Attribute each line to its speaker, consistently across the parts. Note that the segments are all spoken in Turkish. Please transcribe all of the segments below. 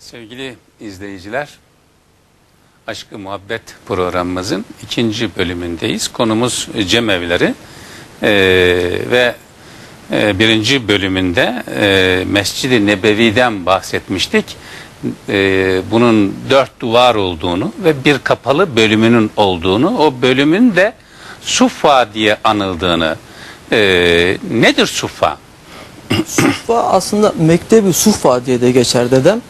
Speaker 1: Sevgili izleyiciler, Aşkı Muhabbet programımızın ikinci bölümündeyiz. Konumuz cemevleri Ee, ve e, birinci bölümünde e, Mescid-i Nebevi'den bahsetmiştik. Ee, bunun dört duvar olduğunu ve bir kapalı bölümünün olduğunu, o bölümün de Suffa diye anıldığını. Ee, nedir Suffa?
Speaker 2: Suffa aslında Mektebi Suffa diye de geçer dedem.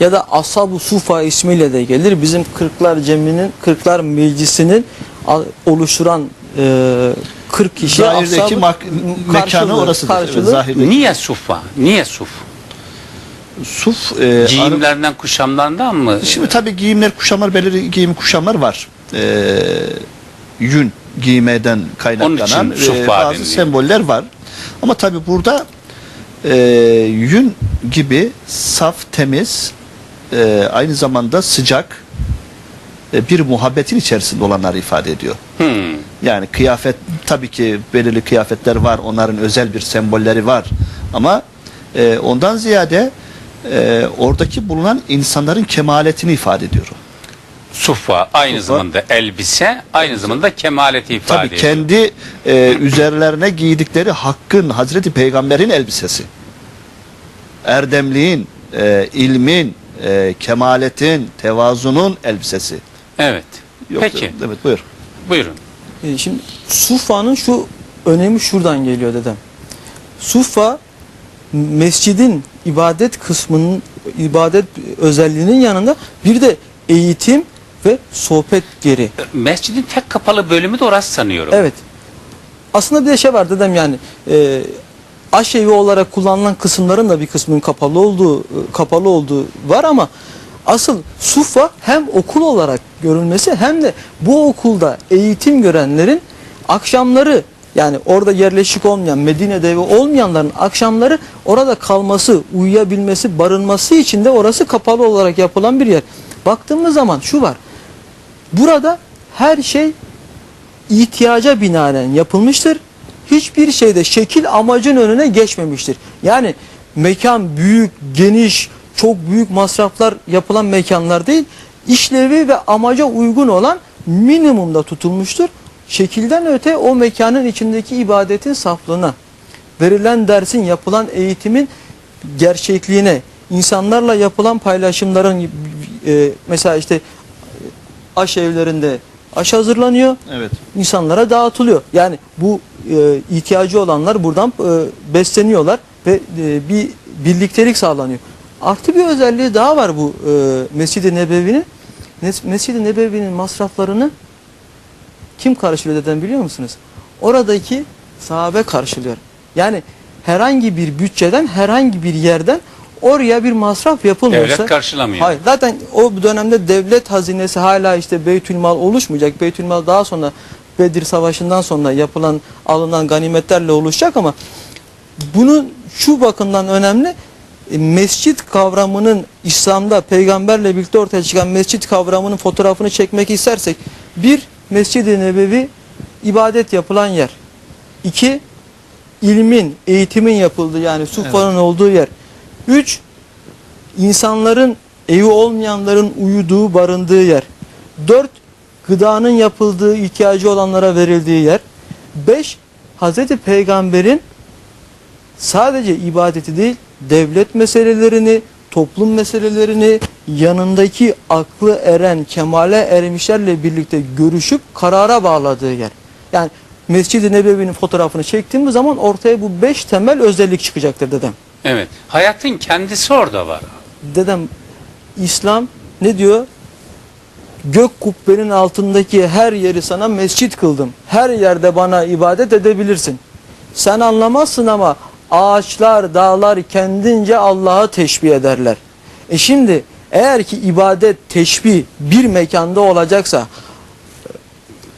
Speaker 2: Ya da Ashab-ı Suffa ismiyle de gelir. Bizim Kırklar Cemi'nin, Kırklar Meclisi'nin oluşturan e, 40 kişi
Speaker 3: Zahirdeki mak- mekanı
Speaker 2: karşılığı-
Speaker 3: orasıdır. Evet,
Speaker 2: karşılığı.
Speaker 3: zahirdeki.
Speaker 1: Niye Suffa? Niye Suf?
Speaker 3: Suf, e, Arap-
Speaker 1: Giyimlerden, kuşamlardan mı?
Speaker 3: Şimdi tabii giyimler, kuşamlar, belirli giyim kuşamlar var. E, yün giymeden kaynaklanan e, bazı
Speaker 1: deniliyor.
Speaker 3: semboller var. Ama tabii burada e, yün gibi saf, temiz, e, aynı zamanda sıcak e, bir muhabbetin içerisinde olanları ifade ediyor.
Speaker 1: Hmm.
Speaker 3: Yani kıyafet tabii ki belirli kıyafetler var. Onların özel bir sembolleri var. Ama e, ondan ziyade e, oradaki bulunan insanların kemaletini ifade ediyor.
Speaker 1: Suffa aynı
Speaker 3: Suffa.
Speaker 1: zamanda elbise, aynı zamanda kemaleti ifade
Speaker 3: Tabii
Speaker 1: ediyor.
Speaker 3: kendi e, üzerlerine giydikleri hakkın, Hazreti Peygamber'in elbisesi. Erdemliğin, e, ilmin, e, kemaletin, tevazunun elbisesi.
Speaker 1: Evet.
Speaker 3: Yoksa-
Speaker 1: Peki,
Speaker 3: Evet buyur.
Speaker 1: buyurun.
Speaker 2: E, Şimdi Suffa'nın şu önemi şuradan geliyor dedem. Suffa mescidin ibadet kısmının ibadet özelliğinin yanında bir de eğitim ve sohbet geri.
Speaker 1: Mescidin tek kapalı bölümü de orası sanıyorum.
Speaker 2: Evet. Aslında bir de şey var dedem yani e, aşevi olarak kullanılan kısımların da bir kısmının kapalı olduğu e, kapalı olduğu var ama asıl Sufa hem okul olarak görülmesi hem de bu okulda eğitim görenlerin akşamları yani orada yerleşik olmayan Medine'de evi olmayanların akşamları orada kalması, uyuyabilmesi, barınması için de orası kapalı olarak yapılan bir yer. Baktığımız zaman şu var. Burada her şey ihtiyaca binaen yapılmıştır. Hiçbir şeyde şekil amacın önüne geçmemiştir. Yani mekan büyük, geniş, çok büyük masraflar yapılan mekanlar değil. işlevi ve amaca uygun olan minimumda tutulmuştur. Şekilden öte o mekanın içindeki ibadetin saflığına, verilen dersin, yapılan eğitimin gerçekliğine, insanlarla yapılan paylaşımların e, mesela işte aş evlerinde aş hazırlanıyor
Speaker 3: Evet.
Speaker 2: insanlara dağıtılıyor. Yani bu e, ihtiyacı olanlar buradan e, besleniyorlar ve e, bir birliktelik sağlanıyor. Artı bir özelliği daha var bu e, Mescid-i Nebevi'nin. Mescid-i Nebevi'nin masraflarını kim karşılıyor deden biliyor musunuz? Oradaki sahabe karşılıyor. Yani herhangi bir bütçeden, herhangi bir yerden oraya bir masraf yapılmıyorsa...
Speaker 1: Devlet karşılamıyor.
Speaker 2: Hayır. Zaten o dönemde devlet hazinesi hala işte Beytülmal oluşmayacak. Beytülmal daha sonra Bedir Savaşı'ndan sonra yapılan alınan ganimetlerle oluşacak ama bunun şu bakımdan önemli e, mescit kavramının İslam'da peygamberle birlikte ortaya çıkan mescit kavramının fotoğrafını çekmek istersek bir Mescid-i Nebevi ibadet yapılan yer. İki ilmin, eğitimin yapıldığı yani suffanın olduğu yer. Üç insanların evi olmayanların uyuduğu, barındığı yer. Dört, gıdanın yapıldığı, ihtiyacı olanlara verildiği yer. Beş, Hazreti Peygamber'in sadece ibadeti değil, devlet meselelerini, toplum meselelerini yanındaki aklı eren, kemale ermişlerle birlikte görüşüp karara bağladığı yer. Yani Mescid-i Nebevi'nin fotoğrafını çektiğimiz zaman ortaya bu beş temel özellik çıkacaktır dedem.
Speaker 1: Evet. Hayatın kendisi orada var.
Speaker 2: Dedem İslam ne diyor? Gök kubbenin altındaki her yeri sana mescit kıldım. Her yerde bana ibadet edebilirsin. Sen anlamazsın ama ağaçlar, dağlar kendince Allah'a teşbih ederler. E şimdi eğer ki ibadet, teşbih bir mekanda olacaksa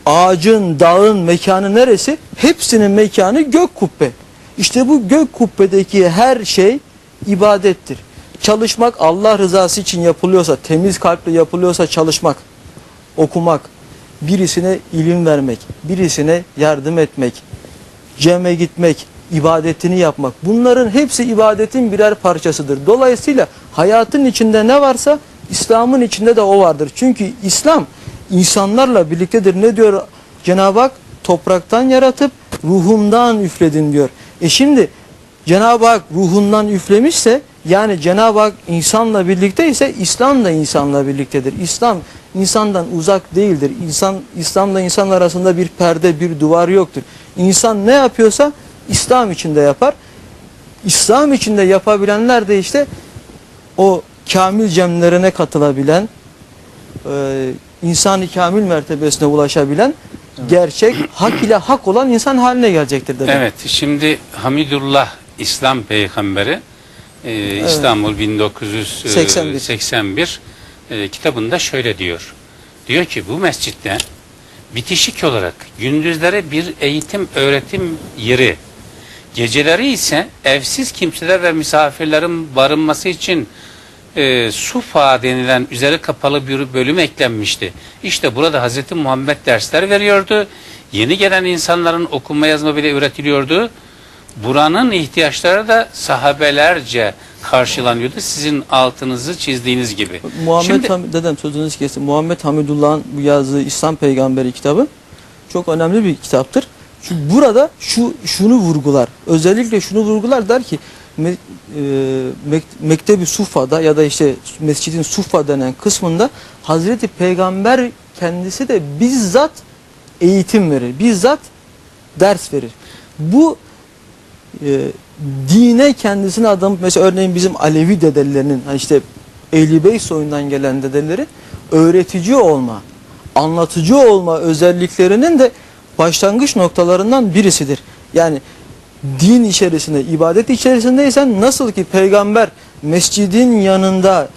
Speaker 2: ağacın, dağın mekanı neresi? Hepsinin mekanı gök kubbe. İşte bu gök kubbedeki her şey ibadettir. Çalışmak Allah rızası için yapılıyorsa, temiz kalple yapılıyorsa çalışmak, okumak, birisine ilim vermek, birisine yardım etmek, ceme gitmek, ibadetini yapmak. Bunların hepsi ibadetin birer parçasıdır. Dolayısıyla hayatın içinde ne varsa İslam'ın içinde de o vardır. Çünkü İslam insanlarla birliktedir. Ne diyor Cenab-ı Hak? Topraktan yaratıp ruhumdan üfledin diyor. E şimdi Cenab-ı Hak ruhundan üflemişse yani Cenab-ı Hak insanla birlikte ise İslam da insanla birliktedir. İslam insandan uzak değildir. İnsan İslamla insan arasında bir perde, bir duvar yoktur. İnsan ne yapıyorsa İslam içinde yapar. İslam içinde yapabilenler de işte o kamil cemlerine katılabilen, e, insani kamil mertebesine ulaşabilen, gerçek, hak ile hak olan insan haline gelecektir dedi.
Speaker 1: Evet, şimdi Hamidullah İslam peygamberi e, İstanbul 1981 e, kitabında şöyle diyor. Diyor ki bu mescitte bitişik olarak gündüzleri bir eğitim öğretim yeri, geceleri ise evsiz kimseler ve misafirlerin barınması için e, Sufa denilen üzeri kapalı bir bölüm eklenmişti. İşte burada Hazreti Muhammed dersler veriyordu. Yeni gelen insanların okuma yazma bile öğretiliyordu. Buranın ihtiyaçları da sahabelerce karşılanıyordu. Sizin altınızı çizdiğiniz gibi.
Speaker 2: Muhammed
Speaker 1: Şimdi-
Speaker 2: Hamid, dedem sözünüzü kesin. Muhammed Hamidullah'ın bu yazdığı İslam Peygamberi kitabı çok önemli bir kitaptır. Şu burada şu şunu vurgular. Özellikle şunu vurgular der ki me, e, mek, Mektebi Sufa'da ya da işte Mescidin Sufa denen kısmında Hazreti Peygamber kendisi de bizzat eğitim verir. Bizzat ders verir. Bu e, dine kendisine adam mesela örneğin bizim Alevi dedelerinin hani işte Ehli Beyt soyundan gelen dedeleri öğretici olma, anlatıcı olma özelliklerinin de başlangıç noktalarından birisidir. Yani din içerisinde, ibadet içerisindeysen nasıl ki peygamber mescidin yanında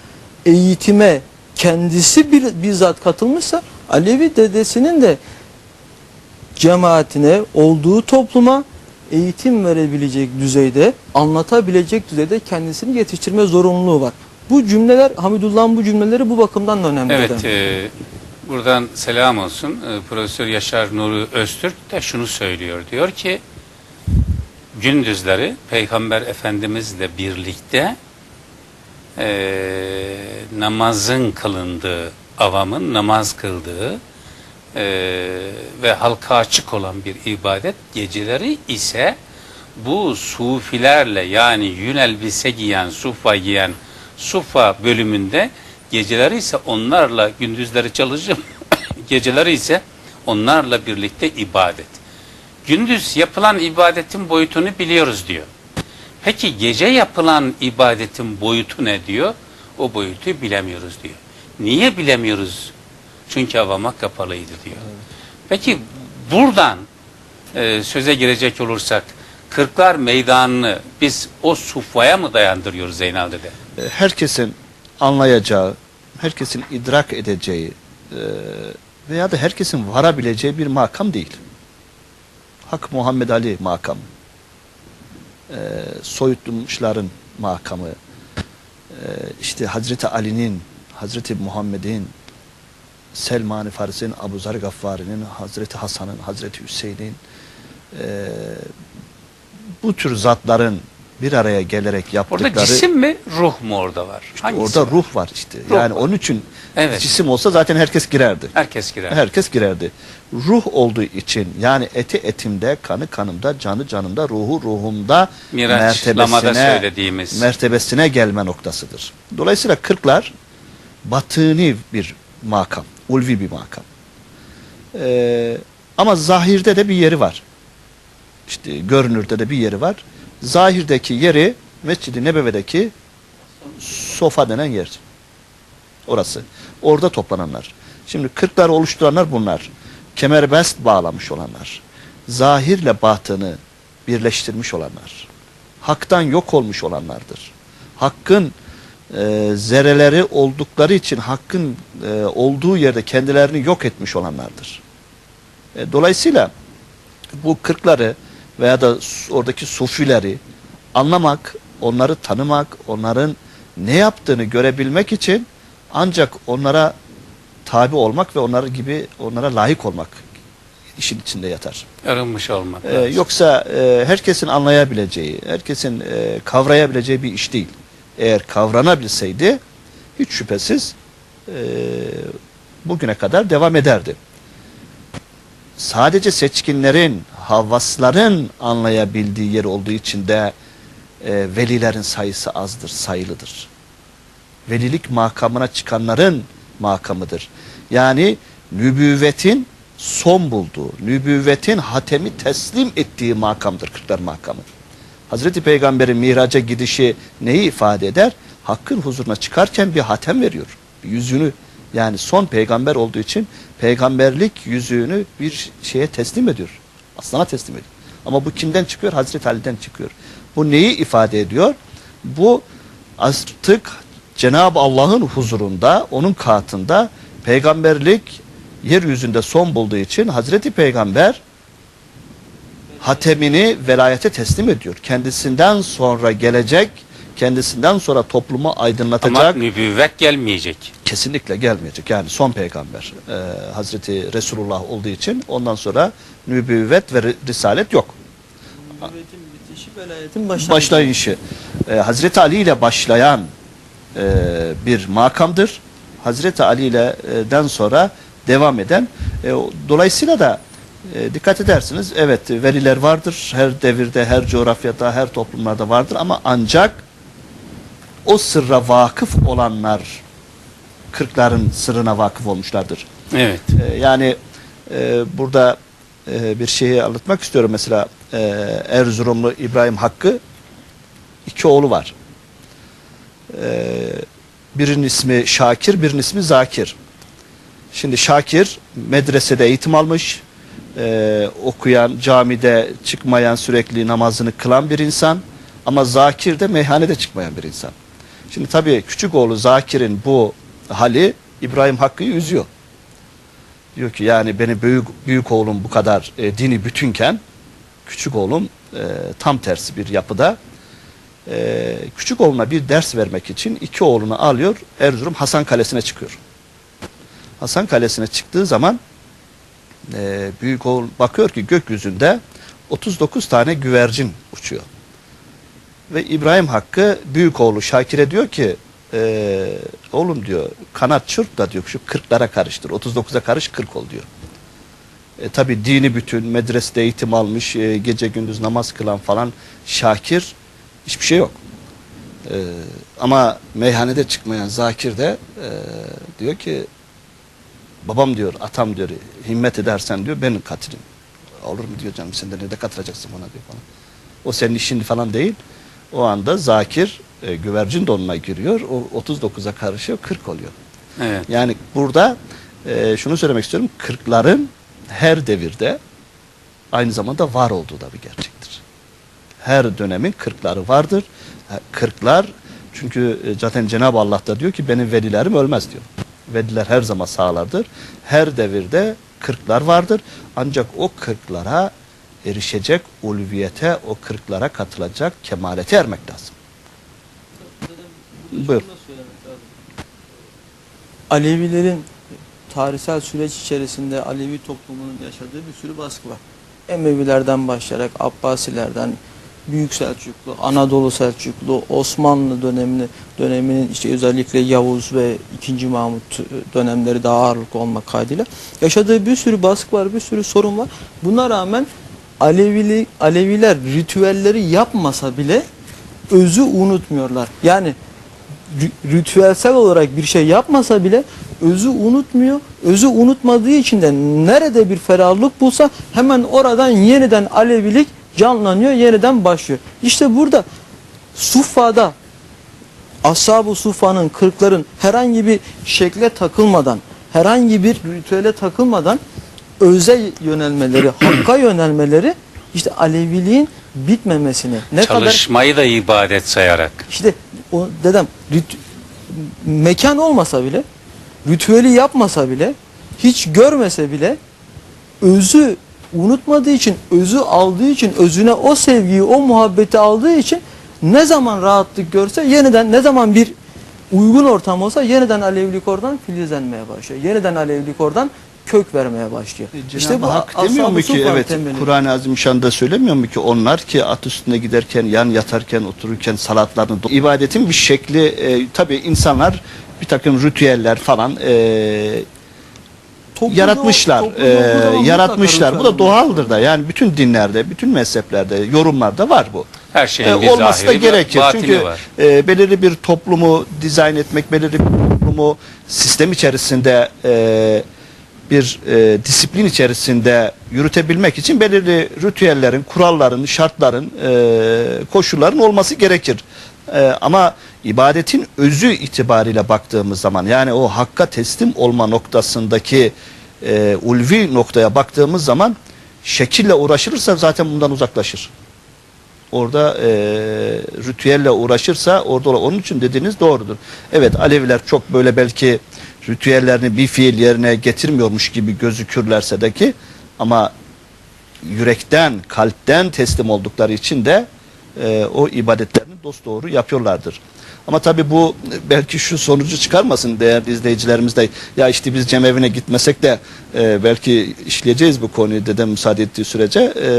Speaker 2: eğitime kendisi bir, bizzat katılmışsa Alevi dedesinin de cemaatine, olduğu topluma eğitim verebilecek düzeyde, anlatabilecek düzeyde kendisini yetiştirme zorunluluğu var. Bu cümleler, Hamidullah'ın bu cümleleri bu bakımdan da önemli.
Speaker 1: Evet, e, buradan selam olsun. E, Profesör Yaşar Nuri Öztürk de şunu söylüyor. Diyor ki, gündüzleri Peygamber Efendimizle birlikte e, namazın kılındığı, avamın namaz kıldığı e, ve halka açık olan bir ibadet, geceleri ise bu sufilerle yani yün elbise giyen, sufa giyen sufa bölümünde geceleri ise onlarla gündüzleri çalışıp geceleri ise onlarla birlikte ibadet. Gündüz yapılan ibadetin boyutunu biliyoruz diyor. Peki gece yapılan ibadetin boyutu ne diyor? O boyutu bilemiyoruz diyor. Niye bilemiyoruz? Çünkü avama kapalıydı diyor. Peki buradan e, söze girecek olursak Kırklar Meydanı'nı biz o sufaya mı dayandırıyoruz Zeynal dede?
Speaker 3: E, herkesin anlayacağı, herkesin idrak edeceği e, veya da herkesin varabileceği bir makam değil. Hak Muhammed Ali makamı. E, soyutulmuşların makamı. E, işte Hazreti Ali'nin, Hazreti Muhammed'in, Selman-ı Faris'in, Abu Zar Gaffari'nin, Hazreti Hasan'ın, Hazreti Hüseyin'in e, bu tür zatların bir araya gelerek yaptıkları
Speaker 1: Orada cisim mi ruh mu orada var? Hangisi
Speaker 3: Orada
Speaker 1: var?
Speaker 3: ruh var işte.
Speaker 1: Ruh
Speaker 3: yani
Speaker 1: var.
Speaker 3: onun için
Speaker 1: Evet.
Speaker 3: cisim olsa zaten herkes girerdi.
Speaker 1: Herkes girer.
Speaker 3: Herkes girerdi. Ruh olduğu için yani eti etimde, kanı kanımda, canı canımda, ruhu ruhumda
Speaker 1: Miraçlamada söylediğimiz.
Speaker 3: mertebesine gelme noktasıdır. Dolayısıyla kırklar batıni bir makam, ulvi bir makam. Ee, ama zahirde de bir yeri var. İşte görünürde de bir yeri var. Zahirdeki yeri Mescid-i Nebevi'deki sofa denen yer. Orası. Orada toplananlar. Şimdi kırklar oluşturanlar bunlar. Kemerbest bağlamış olanlar. Zahirle batını birleştirmiş olanlar. Haktan yok olmuş olanlardır. Hakkın e, zerreleri oldukları için hakkın e, olduğu yerde kendilerini yok etmiş olanlardır. E, dolayısıyla bu kırkları veya da oradaki sufileri anlamak, onları tanımak, onların ne yaptığını görebilmek için ancak onlara tabi olmak ve onları gibi onlara layık olmak işin içinde yatar.
Speaker 1: Arınmış olmak
Speaker 3: Ee, yoksa e, herkesin anlayabileceği, herkesin e, kavrayabileceği bir iş değil. Eğer kavranabilseydi hiç şüphesiz e, bugüne kadar devam ederdi. Sadece seçkinlerin, havvasların anlayabildiği yer olduğu için de e, velilerin sayısı azdır, sayılıdır. Velilik makamına çıkanların makamıdır. Yani nübüvvetin son bulduğu, nübüvvetin hatemi teslim ettiği makamdır Kırklar makamı. Hazreti Peygamber'in miraca gidişi neyi ifade eder? Hakkın huzuruna çıkarken bir hatem veriyor. Yüzünü yani son peygamber olduğu için peygamberlik yüzüğünü bir şeye teslim ediyor. Aslana teslim ediyor. Ama bu kimden çıkıyor? Hazreti Ali'den çıkıyor. Bu neyi ifade ediyor? Bu artık Cenab-ı Allah'ın huzurunda, onun katında peygamberlik yeryüzünde son bulduğu için Hazreti Peygamber hatemini velayete teslim ediyor. Kendisinden sonra gelecek, kendisinden sonra toplumu aydınlatacak
Speaker 1: Ama nübüvvet gelmeyecek.
Speaker 3: kesinlikle gelmeyecek. Yani son peygamber e, Hazreti Resulullah olduğu için ondan sonra nübüvvet ve ri- risalet yok.
Speaker 2: Nübüvvetin bitişi, velayetin başlangıcı.
Speaker 3: Başlayışı e, Hazreti Ali ile başlayan e, bir makamdır. Hazreti Ali ile e, den sonra devam eden. E, dolayısıyla da e, dikkat edersiniz evet veriler vardır. Her devirde, her coğrafyada, her toplumlarda vardır ama ancak o sırra vakıf olanlar kırkların sırrına vakıf olmuşlardır.
Speaker 1: Evet.
Speaker 3: Ee, yani e, burada e, bir şeyi anlatmak istiyorum. Mesela e, Erzurumlu İbrahim Hakkı iki oğlu var. E, birinin ismi Şakir, birinin ismi Zakir. Şimdi Şakir medresede eğitim almış, e, okuyan, camide çıkmayan, sürekli namazını kılan bir insan. Ama Zakir de meyhanede çıkmayan bir insan. Şimdi tabii küçük oğlu Zakir'in bu hali İbrahim Hakkı'yı üzüyor. Diyor ki yani benim büyük, büyük oğlum bu kadar e, dini bütünken küçük oğlum e, tam tersi bir yapıda. E, küçük oğluna bir ders vermek için iki oğlunu alıyor Erzurum Hasan Kalesi'ne çıkıyor. Hasan Kalesi'ne çıktığı zaman e, büyük oğul bakıyor ki gökyüzünde 39 tane güvercin uçuyor. Ve İbrahim Hakkı büyük oğlu Şakir'e diyor ki e, oğlum diyor kanat çırp da diyor şu 40'lara karıştır 39'a karış 40 ol diyor. E, tabi dini bütün medresede eğitim almış e, gece gündüz namaz kılan falan Şakir hiçbir şey yok. E, ama meyhanede çıkmayan Zakir de e, diyor ki babam diyor atam diyor himmet edersen diyor ben katilim. Olur mu diyor canım sen de ne de katılacaksın bana diyor falan. O senin işin falan değil. O anda Zakir e, güvercin donuna giriyor. O 39'a karışıyor 40 oluyor.
Speaker 1: Evet.
Speaker 3: Yani burada e, şunu söylemek istiyorum. Kırkların her devirde aynı zamanda var olduğu da bir gerçektir. Her dönemin kırkları vardır. Kırklar çünkü e, zaten Cenab-ı Allah da diyor ki benim velilerim ölmez diyor. Veliler her zaman sağlardır. Her devirde kırklar vardır. Ancak o kırklara erişecek ulviyete, o kırklara katılacak kemalete ermek lazım. Buyur.
Speaker 2: Alevilerin tarihsel süreç içerisinde Alevi toplumunun yaşadığı bir sürü baskı var. Emevilerden başlayarak Abbasilerden, Büyük Selçuklu, Anadolu Selçuklu, Osmanlı dönemini döneminin işte özellikle Yavuz ve 2. Mahmut dönemleri daha ağırlıklı olmak kaydıyla yaşadığı bir sürü baskı var, bir sürü sorun var. Buna rağmen Alevili, Aleviler ritüelleri yapmasa bile özü unutmuyorlar. Yani ri- ritüelsel olarak bir şey yapmasa bile özü unutmuyor. Özü unutmadığı için de nerede bir ferahlık bulsa hemen oradan yeniden Alevilik canlanıyor, yeniden başlıyor. İşte burada Suffa'da Ashab-ı Suffa'nın, kırkların herhangi bir şekle takılmadan, herhangi bir ritüele takılmadan öze yönelmeleri, hakka yönelmeleri işte Aleviliğin bitmemesini ne kadar
Speaker 1: Çalışmayı da ibadet sayarak.
Speaker 2: işte o dedem rit- mekan olmasa bile ritüeli yapmasa bile hiç görmese bile özü unutmadığı için özü aldığı için özüne o sevgiyi o muhabbeti aldığı için ne zaman rahatlık görse yeniden ne zaman bir uygun ortam olsa yeniden Alevilik oradan filizlenmeye başlıyor. Yeniden Alevilik oradan kök vermeye başlıyor.
Speaker 3: E, Cenab-ı Hak demiyor mu ki evet. Kur'an-ı Azimüşşan'da söylemiyor mu ki onlar ki at üstünde giderken yan yatarken otururken salatlarını ibadetin bir şekli e, tabi insanlar bir takım ritüeller falan e,
Speaker 2: Toplumda-
Speaker 3: yaratmışlar
Speaker 2: toplumda
Speaker 3: e, yaratmışlar bu da doğaldır da yani bütün dinlerde bütün mezheplerde yorumlarda var bu.
Speaker 1: Her şeyin
Speaker 3: E,
Speaker 1: bir
Speaker 3: olması da gerekir. Çünkü
Speaker 1: var.
Speaker 3: e, belirli bir toplumu dizayn etmek, belirli bir toplumu sistem içerisinde e, bir e, disiplin içerisinde yürütebilmek için belirli ritüellerin, kuralların, şartların, e, koşulların olması gerekir. E, ama ibadetin özü itibariyle baktığımız zaman yani o hakka teslim olma noktasındaki e, ulvi noktaya baktığımız zaman şekille uğraşılırsa zaten bundan uzaklaşır orada e, ritüelle uğraşırsa orada onun için dediğiniz doğrudur. Evet Aleviler çok böyle belki ritüellerini bir fiil yerine getirmiyormuş gibi gözükürlerse de ki ama yürekten, kalpten teslim oldukları için de e, o ibadetlerini dosdoğru yapıyorlardır. Ama tabii bu belki şu sonucu çıkarmasın değerli izleyicilerimiz de ya işte biz cemevine gitmesek de e, belki işleyeceğiz bu konuyu dedem müsaade ettiği sürece e,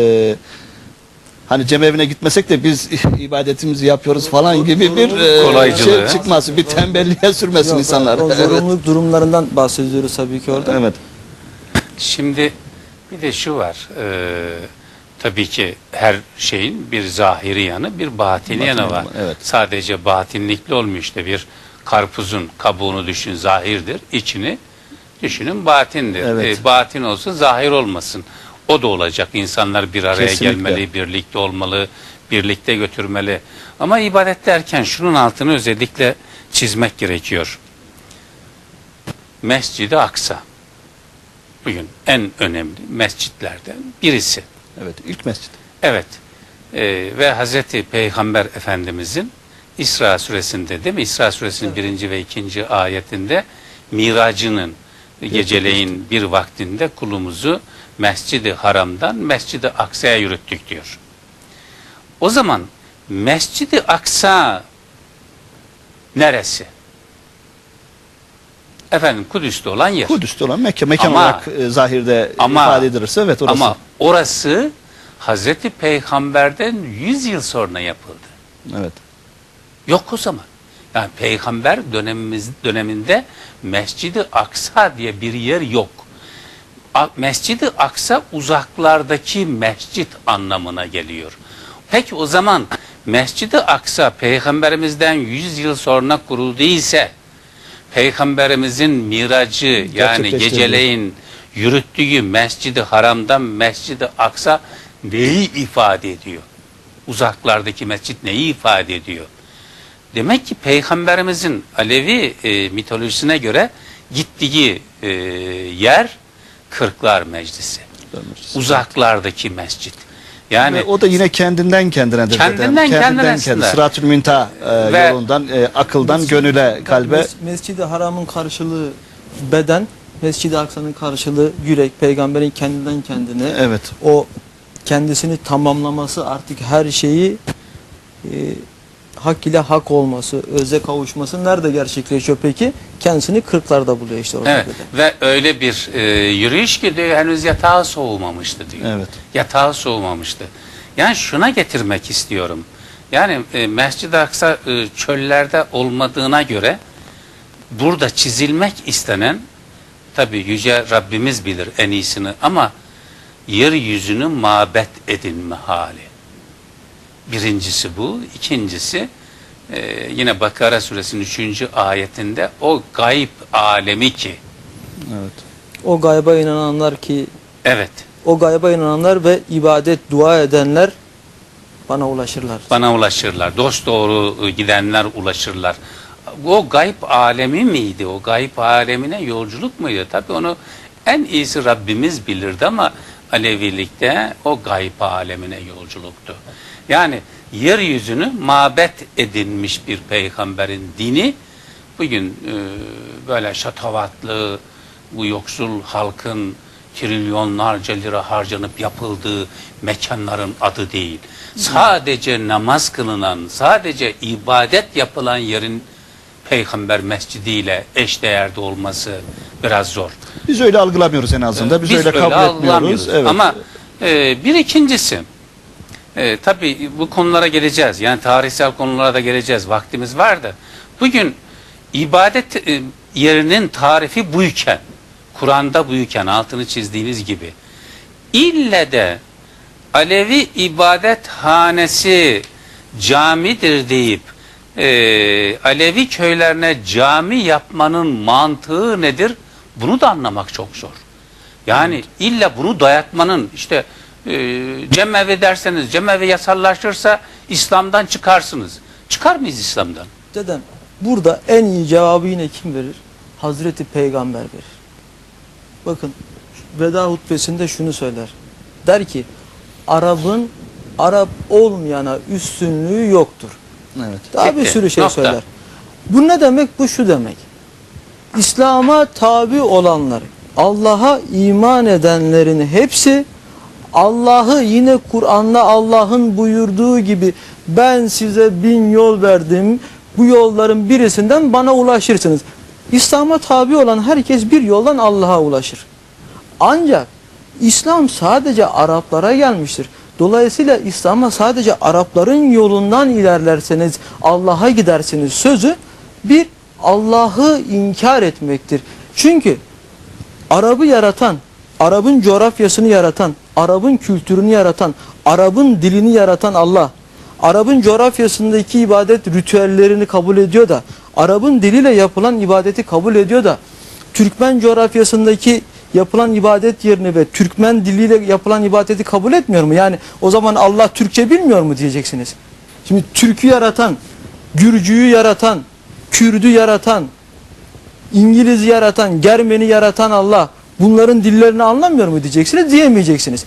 Speaker 3: hani cemevine gitmesek de biz ibadetimizi yapıyoruz falan gibi bir e,
Speaker 1: Kolaycılığı.
Speaker 3: şey çıkmasın bir tembelliğe sürmesin
Speaker 2: Yok,
Speaker 3: insanlar.
Speaker 2: O
Speaker 3: Evet.
Speaker 2: zorunluluk durumlarından bahsediyoruz tabii ki orada.
Speaker 3: evet.
Speaker 1: Şimdi bir de şu var. e, tabii ki her şeyin bir zahiri yanı, bir batini yanı var.
Speaker 3: yanı var, evet.
Speaker 1: Sadece batinlikli olmuyor işte bir karpuzun kabuğunu düşün zahirdir, içini düşünün batindir.
Speaker 3: Evet.
Speaker 1: E, batin olsun, zahir olmasın. O da olacak. İnsanlar bir araya
Speaker 3: Kesinlikle.
Speaker 1: gelmeli, birlikte olmalı, birlikte götürmeli. Ama ibadet derken şunun altını özellikle çizmek gerekiyor. Mescid-i Aksa bugün en önemli mescitlerden birisi.
Speaker 3: Evet ilk mescid.
Speaker 1: Evet. Ee, ve Hazreti Peygamber Efendimizin İsra suresinde değil mi? İsra suresinin birinci ve ikinci ayetinde miracının geceleyin bir vaktinde kulumuzu Mescid-i Haram'dan Mescid-i Aksa'ya yürüttük diyor. O zaman Mescid-i Aksa neresi? Efendim Kudüs'te olan yer.
Speaker 3: Kudüs'te olan Mekke mekan
Speaker 1: Ama-
Speaker 3: olarak e, zahirde
Speaker 1: Ama-
Speaker 3: ifade edilirse evet orası.
Speaker 1: Ama orası Hazreti Peygamber'den 100 yıl sonra yapıldı.
Speaker 3: evet.
Speaker 1: Yok o zaman. Yani peygamber dönemimiz döneminde Mescid-i Aksa diye bir yer yok. Mescid-i Aksa uzaklardaki mescit anlamına geliyor. Peki o zaman Mescid-i Aksa peygamberimizden 100 yıl sonra kuruldu ise peygamberimizin miracı yani geceleyin yürüttüğü Mescid-i Haram'dan Mescid-i Aksa neyi ifade ediyor? Uzaklardaki mescit neyi ifade ediyor? Demek ki Peygamberimizin Alevi e, mitolojisine göre gittiği e, yer Kırklar Meclisi. Uzaklardaki mescit. Yani
Speaker 3: Ve o da yine kendinden kendine
Speaker 1: Kendinden kendine aslında.
Speaker 3: Sırat-ül Münta e,
Speaker 1: Ve-
Speaker 3: yolundan e, akıldan gönüle kalbe
Speaker 2: Mes- Mescid-i Haram'ın karşılığı beden, Mescid-i Aksa'nın karşılığı yürek. Peygamberin kendinden kendine
Speaker 3: evet.
Speaker 2: o kendisini tamamlaması artık her şeyi e, hak ile hak olması, öze kavuşması nerede gerçekleşiyor peki? Kendisini kırklarda buluyor işte orada.
Speaker 1: evet, ve öyle bir e, yürüyüş ki diyor henüz yatağı soğumamıştı diyor.
Speaker 3: Evet.
Speaker 1: Yatağı soğumamıştı. Yani şuna getirmek istiyorum. Yani e, Mescid-i Aksa e, çöllerde olmadığına göre burada çizilmek istenen tabi yüce Rabbimiz bilir en iyisini ama yeryüzünü mabet edinme hali. Birincisi bu. ikincisi e, yine Bakara suresinin 3. ayetinde o gayb alemi ki
Speaker 3: Evet.
Speaker 2: O gayba inananlar ki
Speaker 1: evet
Speaker 2: o gayba inananlar ve ibadet dua edenler bana ulaşırlar.
Speaker 1: bana ulaşırlar. Dost doğru gidenler ulaşırlar. O gayb alemi miydi? O gayb alemine yolculuk muydu? Tabii onu en iyisi Rabbimiz bilirdi ama Alevilikte o gayb alemine yolculuktu. Yani yeryüzünü mabet edinmiş bir peygamberin dini bugün e, böyle şatavatlı bu yoksul halkın trilyonlarca lira harcanıp yapıldığı mekanların adı değil. Sadece namaz kılınan, sadece ibadet yapılan yerin peygamber mescidiyle eşdeğerde olması biraz zor.
Speaker 3: Biz öyle algılamıyoruz en azından. Biz, öyle kabul etmiyoruz. Evet.
Speaker 1: Ama e, bir ikincisi, e, tabii bu konulara geleceğiz. Yani tarihsel konulara da geleceğiz. Vaktimiz vardı. Bugün ibadet e, yerinin tarifi buyken, Kur'an'da buyken altını çizdiğiniz gibi, ille de Alevi ibadet hanesi camidir deyip e, Alevi köylerine cami yapmanın mantığı nedir? Bunu da anlamak çok zor. Yani illa bunu dayatmanın işte e, cemevi derseniz cemevi yasallaşırsa İslam'dan çıkarsınız. Çıkar mıyız İslam'dan?
Speaker 2: Dedem burada en iyi cevabı yine kim verir? Hazreti Peygamber verir. Bakın veda hutbesinde şunu söyler. Der ki Arap'ın Arap olmayana üstünlüğü yoktur.
Speaker 3: Evet.
Speaker 2: Daha bir
Speaker 1: Bitti.
Speaker 2: sürü şey
Speaker 1: Nokta.
Speaker 2: söyler. Bu ne demek? Bu şu demek. İslam'a tabi olanlar, Allah'a iman edenlerin hepsi Allah'ı yine Kur'an'da Allah'ın buyurduğu gibi ben size bin yol verdim. Bu yolların birisinden bana ulaşırsınız. İslam'a tabi olan herkes bir yoldan Allah'a ulaşır. Ancak İslam sadece Araplara gelmiştir. Dolayısıyla İslam'a sadece Arapların yolundan ilerlerseniz Allah'a gidersiniz sözü bir Allah'ı inkar etmektir. Çünkü Arap'ı yaratan, Arap'ın coğrafyasını yaratan, Arap'ın kültürünü yaratan, Arap'ın dilini yaratan Allah, Arap'ın coğrafyasındaki ibadet ritüellerini kabul ediyor da, Arap'ın diliyle yapılan ibadeti kabul ediyor da, Türkmen coğrafyasındaki yapılan ibadet yerini ve Türkmen diliyle yapılan ibadeti kabul etmiyor mu? Yani o zaman Allah Türkçe bilmiyor mu diyeceksiniz. Şimdi Türk'ü yaratan, Gürcü'yü yaratan, Kürd'ü yaratan, İngiliz yaratan, Germeni yaratan Allah bunların dillerini anlamıyor mu diyeceksiniz diyemeyeceksiniz.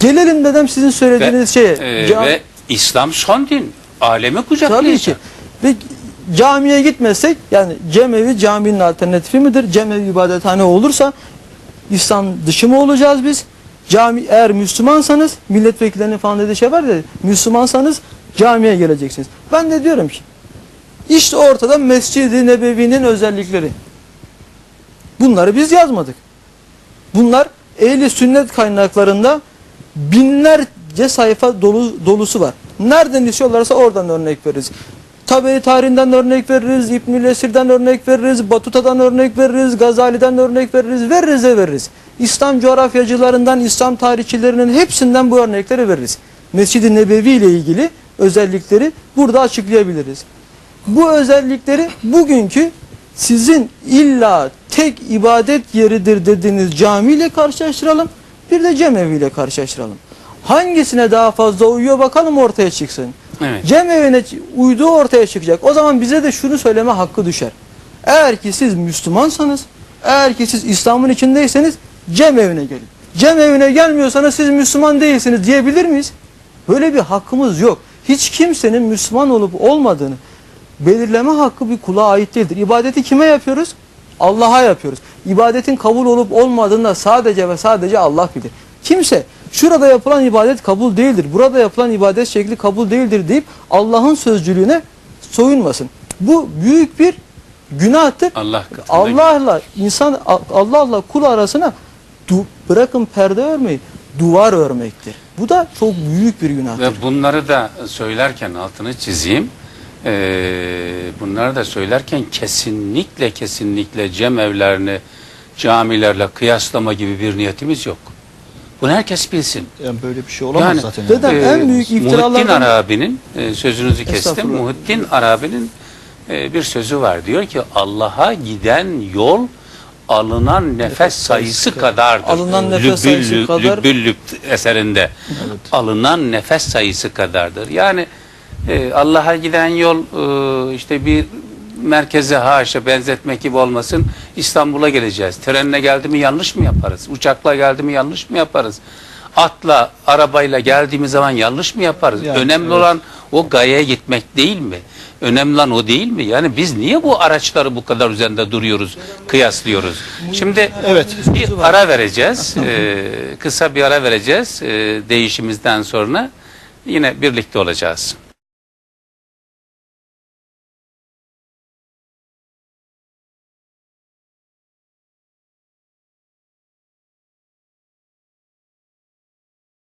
Speaker 2: Gelelim dedem sizin söylediğiniz şeye.
Speaker 1: e,
Speaker 2: Cam-
Speaker 1: ve İslam son din. Alemi
Speaker 2: Tabii
Speaker 1: kucaklayacak.
Speaker 2: ki. Ve camiye gitmezsek yani cemevi caminin alternatifi midir? Cemevi ibadethane olursa İslam dışı mı olacağız biz? Cami eğer Müslümansanız milletvekillerinin falan dediği şey var ya Müslümansanız camiye geleceksiniz. Ben de diyorum ki işte ortada Mescid-i Nebevi'nin özellikleri. Bunları biz yazmadık. Bunlar ehli sünnet kaynaklarında binlerce sayfa dolu, dolusu var. Nereden istiyorlarsa oradan örnek veririz. Taberi tarihinden örnek veririz, İbnül Esir'den örnek veririz, Batuta'dan örnek veririz, Gazali'den örnek veririz, veririz de veririz. İslam coğrafyacılarından, İslam tarihçilerinin hepsinden bu örnekleri veririz. Mescid-i Nebevi ile ilgili özellikleri burada açıklayabiliriz. Bu özellikleri bugünkü sizin illa tek ibadet yeridir dediğiniz camiyle karşılaştıralım. Bir de cemeviyle karşılaştıralım. Hangisine daha fazla uyuyor bakalım ortaya çıksın.
Speaker 1: Evet.
Speaker 2: Cemevine uyduğu ortaya çıkacak. O zaman bize de şunu söyleme hakkı düşer. Eğer ki siz Müslümansanız, eğer ki siz İslam'ın içindeyseniz cemevine gelin. Cemevine gelmiyorsanız siz Müslüman değilsiniz diyebilir miyiz? Böyle bir hakkımız yok. Hiç kimsenin Müslüman olup olmadığını belirleme hakkı bir kula ait değildir. İbadeti kime yapıyoruz? Allah'a yapıyoruz. İbadetin kabul olup olmadığını da sadece ve sadece Allah bilir. Kimse şurada yapılan ibadet kabul değildir, burada yapılan ibadet şekli kabul değildir deyip Allah'ın sözcülüğüne soyunmasın. Bu büyük bir günahtır.
Speaker 1: Allah
Speaker 2: Allah'la insan Allah'la kul arasına du- bırakın perde örmeyi, duvar örmektir. Bu da çok büyük bir günahtır.
Speaker 1: Ve bunları da söylerken altını çizeyim. Ee, bunları da söylerken kesinlikle kesinlikle cem evlerini camilerle kıyaslama gibi bir niyetimiz yok. Bunu herkes bilsin.
Speaker 3: Yani böyle bir şey olamaz
Speaker 1: Yani,
Speaker 3: zaten. yani.
Speaker 2: Dedem, en büyük
Speaker 1: Muhittin
Speaker 2: iftiralardan-
Speaker 1: Arabi'nin e, sözünüzü kestim. Muhittin Arabi'nin e, bir sözü var. Diyor ki Allah'a giden yol alınan nefes sayısı kadardır.
Speaker 2: Alınan nefes sayısı kadar-
Speaker 1: eserinde alınan nefes sayısı kadardır. Yani e, Allah'a giden yol e, işte bir merkeze haşa benzetmek gibi olmasın. İstanbul'a geleceğiz. Trenle geldi mi yanlış mı yaparız? Uçakla geldi mi yanlış mı yaparız? Atla, arabayla geldiğimiz zaman yanlış mı yaparız?
Speaker 3: Yani,
Speaker 1: Önemli
Speaker 3: evet.
Speaker 1: olan o gayeye gitmek değil mi? Önemli olan o değil mi? Yani biz niye bu araçları bu kadar üzerinde duruyoruz, kıyaslıyoruz? Şimdi
Speaker 3: Evet.
Speaker 1: bir ara vereceğiz. Ee, kısa bir ara vereceğiz. Ee, değişimizden sonra yine birlikte olacağız.